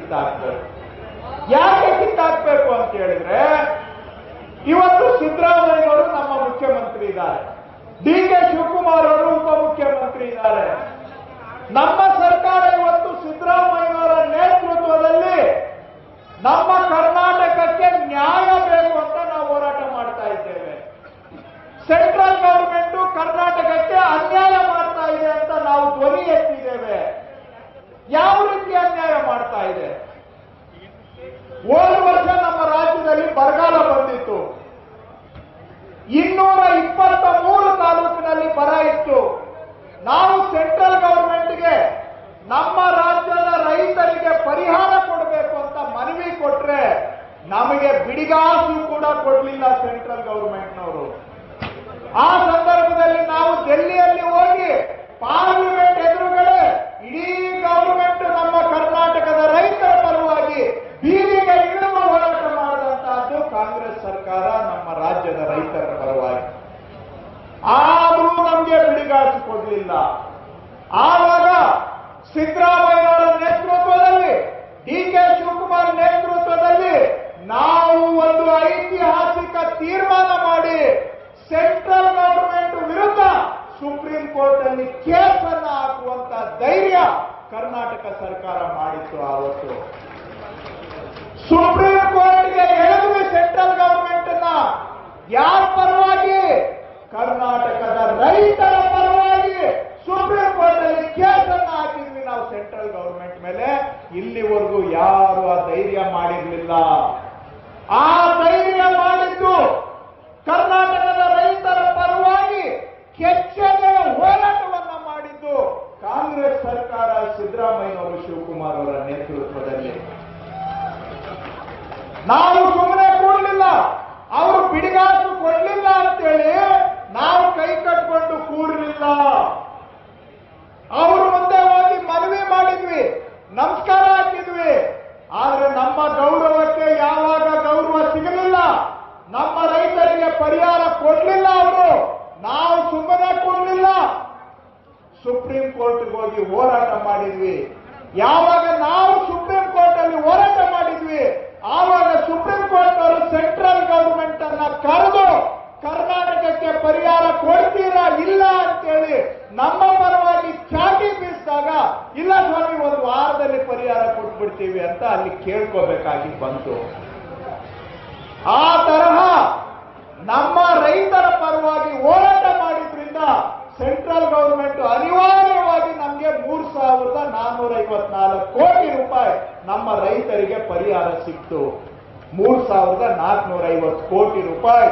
ಕಿತ್ತಾಕ್ಬೇಕು ಯಾಕೆ ಕಿತ್ತಾಕ್ಬೇಕು ಅಂತ ಹೇಳಿದ್ರೆ, ಇವತ್ತು ಸಿದ್ದರಾಮಯ್ಯನವರು ನಮ್ಮ ಮುಖ್ಯಮಂತ್ರಿ ಇದ್ದಾರೆ. ಡಿ ಕೆ ಶಿವಕುಮಾರ್ ಅವರು ಉಪಮುಖ್ಯಮಂತ್ರಿ ಇದ್ದಾರೆ. ನಮ್ಮ ಸರ್ಕಾರ ಇವತ್ತು ಸಿದ್ದರಾಮಯ್ಯನವರ ನೇತೃತ್ವದಲ್ಲಿ ನಮ್ಮ ಕರ್ನಾಟಕಕ್ಕೆ ನ್ಯಾಯ ಬೇಕು ಅಂತ ನಾವು ಹೋರಾಟ ಮಾಡ್ತಾ ಇದ್ದೇವೆ. ಸೆಂಟ್ರಲ್ ಗವರ್ಮೆಂಟ್ ಕರ್ನಾಟಕಕ್ಕೆ ಅನ್ಯಾಯ ಮಾಡ್ತಾ ಇದೆ ಅಂತ ನಾವು ಧ್ವನಿ ಎತ್ತಿದ್ದೇವೆ ಯಾವ ರೀತಿ ಅನ್ಯಾಯ ಮಾಡ್ತಾ ಇದೆ ಹೋದ ವರ್ಷ ನಮ್ಮ ರಾಜ್ಯದಲ್ಲಿ ಬರಗಾಲ ಬಂದಿತ್ತು ಇನ್ನೂರ ಇಪ್ಪತ್ತ ಮೂರು ತಾಲೂಕಿನಲ್ಲಿ ಬರ ಇತ್ತು. ನಾವು ಸೆಂಟ್ರಲ್ ಗವರ್ಮೆಂಟ್ಗೆ ನಮ್ಮ ರಾಜ್ಯದ ರೈತರಿಗೆ ಪರಿಹಾರ ಕೊಡಬೇಕು ಅಂತ ಮನವಿ ಕೊಟ್ರೆ ನಮಗೆ ಬಿಡಿಗಾಸು ಕೂಡ ಕೊಡಲಿಲ್ಲ ಸೆಂಟ್ರಲ್ ಗವರ್ಮೆಂಟ್ನವರು ಆ ಸಂದರ್ಭದಲ್ಲಿ ನಾವು ಡೆಲ್ಲಿಯಲ್ಲಿ ಹೋಗಿ ಪಾರ್ಲಿಮೆಂಟ್ ಎದುರುಗಡೆ ಇಡೀ ಗವರ್ಮೆಂಟ್ ನಮ್ಮ ಕರ್ನಾಟಕದ ರೈತರ ಪರವಾಗಿ ಬೀದಿಗೆ ಇಳುವ ಹೋರಾಟ ಮಾಡಿದಂತಹದ್ದು ಕಾಂಗ್ರೆಸ್ ಸರ್ಕಾರ ನಮ್ಮ ರಾಜ್ಯದ ರೈತರ ಪರವಾಗಿ. ಆದರೂ ನಮಗೆ ಬಿಡಿಗಾಸು ಕೊಡಲಿಲ್ಲ ಆವಾಗ ಸಿದ್ದರಾಮಯ್ಯನವರ ನೇತೃತ್ವದಲ್ಲಿ, ಡಿ ಕೆ ಶಿವಕುಮಾರ್ ನೇತೃತ್ವದಲ್ಲಿ ನಾವು ಒಂದು ಐತಿಹಾಸಿಕ ತೀರ್ಮಾನ ಮಾಡಿ ಸೆಂಟ್ರಲ್ ಗವರ್ಮೆಂಟ್ ವಿರುದ್ಧ ಸುಪ್ರೀಂ ಕೋರ್ಟ್ ಅಲ್ಲಿ ಕೇಸ್ ಅನ್ನ ಹಾಕುವಂತ ಧೈರ್ಯ ಕರ್ನಾಟಕ ಸರ್ಕಾರ ಮಾಡಿತ್ತು ಆವತ್ತು. ಸುಪ್ರೀಂ ಕೋರ್ಟ್ಗೆ ಎಳೆದ್ವಿ ಸೆಂಟ್ರಲ್ ಗವರ್ಮೆಂಟ್ ಅನ್ನ ಯಾರ ಪರವಾಗಿ ಕರ್ನಾಟಕದ ರೈತರ ಪರವಾಗಿ ಸುಪ್ರೀಂ ಕೋರ್ಟ್ ಅಲ್ಲಿ ಕೇಸ್ ಅನ್ನ ಹಾಕಿದ್ವಿ ನಾವು ಸೆಂಟ್ರಲ್ ಗವರ್ಮೆಂಟ್ ಮೇಲೆ ಇಲ್ಲಿವರೆಗೂ ಯಾರು ಆ ಧೈರ್ಯ ಮಾಡಿರಲಿಲ್ಲ. ಆ ಧೈರ್ಯ ಮಾಡಿದ್ದು ಕರ್ನಾಟಕದ ರೈತರ ಪರವಾಗಿ ಕೆಚ್ಚೆದೆಯ ಹೋರಾಟವನ್ನ ಮಾಡಿದ್ದು ಕಾಂಗ್ರೆಸ್ ಸರ್ಕಾರ ಸಿದ್ದರಾಮಯ್ಯನವರು ಶಿವಕುಮಾರ್ ಅವರ ನೇತೃತ್ವದಲ್ಲಿ. ನಾವು ಸುಮ್ಮನೆ ಕೂಡಲಿಲ್ಲ ಅವರು ಬಿಡಿಗಾಸು ಕೊಡ್ಲಿಲ್ಲ ಅಂತೇಳಿ ನಾವು ಕೈ ಕಟ್ಕೊಂಡು ಕೂರಲಿಲ್ಲ ಅವರು ಮುಂದೆ ಹೋಗಿ ಮನವಿ ಮಾಡಿದ್ವಿ ನಮಸ್ಕಾರ ಹಾಕಿದ್ವಿ ಆದ್ರೆ ನಮ್ಮ ಗೌರವಕ್ಕೆ ಯಾವಾಗ ಗೌರವ ಸಿಗಲಿಲ್ಲ ನಮ್ಮ ರೈತರಿಗೆ ಪರಿಹಾರ ಕೊಡ್ಲಿಲ್ಲ ಅವರು. ನಾವು ಸುಮ್ಮನೆ ಕೊಡಲಿಲ್ಲ. ಸುಪ್ರೀಂ ಕೋರ್ಟ್ಗೆ ಹೋಗಿ ಹೋರಾಟ ಮಾಡಿದ್ವಿ. ಯಾವಾಗ ನಾವು ಸುಪ್ರೀಂ ಕೋರ್ಟ್ ಅಲ್ಲಿ ಹೋರಾಟ ಮಾಡಿದ್ವಿ, ಆವಾಗ ಸುಪ್ರೀಂ ಕೋರ್ಟ್ ಅವರು ಸೆಂಟ್ರಲ್ ಗವರ್ಮೆಂಟ್ ಅನ್ನ ಕರೆದು ಕರ್ನಾಟಕಕ್ಕೆ ಪರಿಹಾರ ಕೊಡ್ತೀರಾ ಇಲ್ಲ ಅಂತೇಳಿ ನಮ್ಮ ಪರವಾಗಿ ಚಾಟಿ ಬೀಸಿದಾಗ, ಇಲ್ಲ ಸ್ವಾಮಿ, ಒಂದು ವಾರದಲ್ಲಿ ಪರಿಹಾರ ಕೊಟ್ಬಿಡ್ತೀವಿ ಅಂತ ಅಲ್ಲಿ ಕೇಳ್ಕೋಬೇಕಾಗಿ ಬಂತು. ಆ ತರಹ ನಮ್ಮ ರೈತರ ಪರವಾಗಿ ಹೋರಾಟ ಮಾಡಿದ್ರಿಂದ ಸೆಂಟ್ರಲ್ ಗವರ್ಮೆಂಟ್ ಅನಿವಾರ್ಯವಾಗಿ ನಮಗೆ ಮೂರ್ ಸಾವಿರದ ನಾನ್ನೂರ ಐವತ್ನಾಲ್ಕು ಕೋಟಿ ರೂಪಾಯಿ ನಮ್ಮ ರೈತರಿಗೆ ಪರಿಹಾರ ಸಿಕ್ತು. ಮೂರ್ ಸಾವಿರದ ನಾಲ್ಕುನೂರ ಐವತ್ತು ಕೋಟಿ ರೂಪಾಯಿ.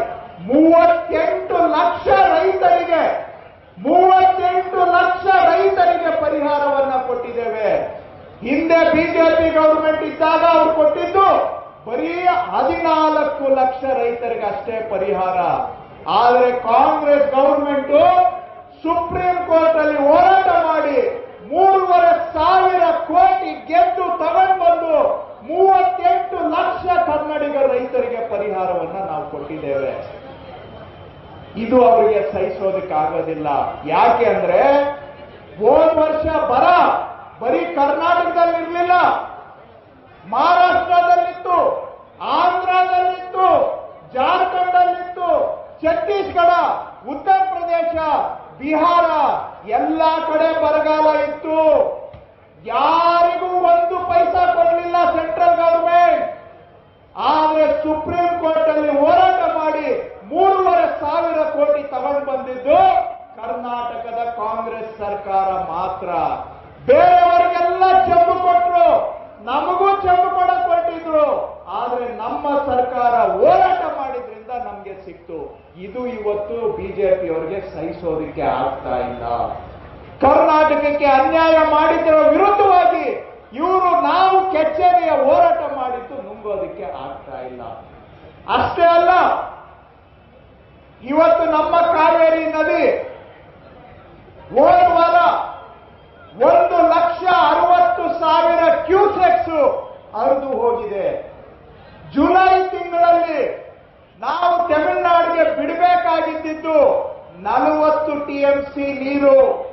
ಮೂವತ್ತೆಂಟು ಲಕ್ಷ ರೈತರಿಗೆ, ಮೂವತ್ತೆಂಟು ಲಕ್ಷ ರೈತರಿಗೆ ಪರಿಹಾರವನ್ನ ಕೊಟ್ಟಿದ್ದೇವೆ. ಹಿಂದೆ ಬಿಜೆಪಿ ಗವರ್ಮೆಂಟ್ ಇದ್ದಾಗ ಅವ್ರು ಕೊಟ್ಟಿದ್ದು ಬರೀ ಹದಿನಾಲ್ಕು ಲಕ್ಷ ರೈತರಿಗೆ ಅಷ್ಟೇ ಪರಿಹಾರ. ಆದರೆ ಕಾಂಗ್ರೆಸ್ ಗವರ್ಮೆಂಟ್ ಸುಪ್ರೀಂ ಕೋರ್ಟ್ ಅಲ್ಲಿ ಹೋರಾಟ ಮಾಡಿ ಮೂರುವರೆ ಸಾವಿರ ಕೋಟಿ ಗೆದ್ದು ತಗೊಂಡ್ಬಂದು ಮೂವತ್ತೆಂಟು ಲಕ್ಷ ಕನ್ನಡಿಗ ರೈತರಿಗೆ ಪರಿಹಾರವನ್ನ ನಾವು ಕೊಟ್ಟಿದ್ದೇವೆ. ಇದು ಅವರಿಗೆ ಸಹಿಸೋದಕ್ಕಾಗೋದಿಲ್ಲ ಯಾಕೆ ಅಂದ್ರೆ ಹೋದ ವರ್ಷ ಬರ ಬರೀ ಕರ್ನಾಟಕದಲ್ಲಿ ಇರಲಿಲ್ಲ ಮಹಾರಾಷ್ಟ್ರದಲ್ಲಿತ್ತು ಆಂಧ್ರದಲ್ಲಿತ್ತು, ಜಾರ್ಖಂಡಲ್ಲಿತ್ತು, ಛತ್ತೀಸ್ಗಢ, ಉತ್ತರ ಪ್ರದೇಶ, ಬಿಹಾರ, ಎಲ್ಲ ಕಡೆ ಬರಗಾಲ ಇತ್ತು. ಯಾರಿಗೂ ಒಂದು ಪೈಸಾ ಕೊಡಲಿಲ್ಲ ಸೆಂಟ್ರಲ್ ಗವರ್ಮೆಂಟ್ ಆದ್ರೆ ಸುಪ್ರೀಂ ಕೋರ್ಟ್ ಅಲ್ಲಿ ಹೋರಾಟ ಮಾಡಿ ಮೂರುವರೆ ಸಾವಿರ ಕೋಟಿ ತಗೊಂಡು ಬಂದಿದ್ದು ಕರ್ನಾಟಕದ ಕಾಂಗ್ರೆಸ್ ಸರ್ಕಾರ ಮಾತ್ರ. ಬೇರೆಯವರಿಗೆಲ್ಲ ಚೆಂಬು ಕೊಟ್ಟರು ನಮಗೂ ಚೆಂಬು ಕೊಡಕ್ ಕೊಟ್ಟಿದ್ರು ಆದ್ರೆ ನಮ್ಮ ಸರ್ಕಾರ ಹೋರಾಟ ಮಾಡಿದ್ರಿಂದ ನಮ್ಗೆ ಸಿಕ್ತು. ಇದು ಇವತ್ತು ಬಿಜೆಪಿಯವರಿಗೆ ಸಹಿಸೋದಿಕ್ಕೆ ಆಗ್ತಾ ಇಲ್ಲ. ಕರ್ನಾಟಕಕ್ಕೆ ಅನ್ಯಾಯ ಮಾಡಿದ್ದರ ವಿರುದ್ಧವಾಗಿ ಇವರು ನಾವು ಕೆಚ್ಚನೆಯ ಹೋರಾಟ ಮಾಡಿದ್ದು ನುಂಗೋದಕ್ಕೆ ಆಗ್ತಾ ಇಲ್ಲ. ಅಷ್ಟೇ ಅಲ್ಲ, ಇವತ್ತು ನಮ್ಮ ಕಾವೇರಿ ನಲವತ್ತು ಟಿಎಂಸಿ ನೀರು.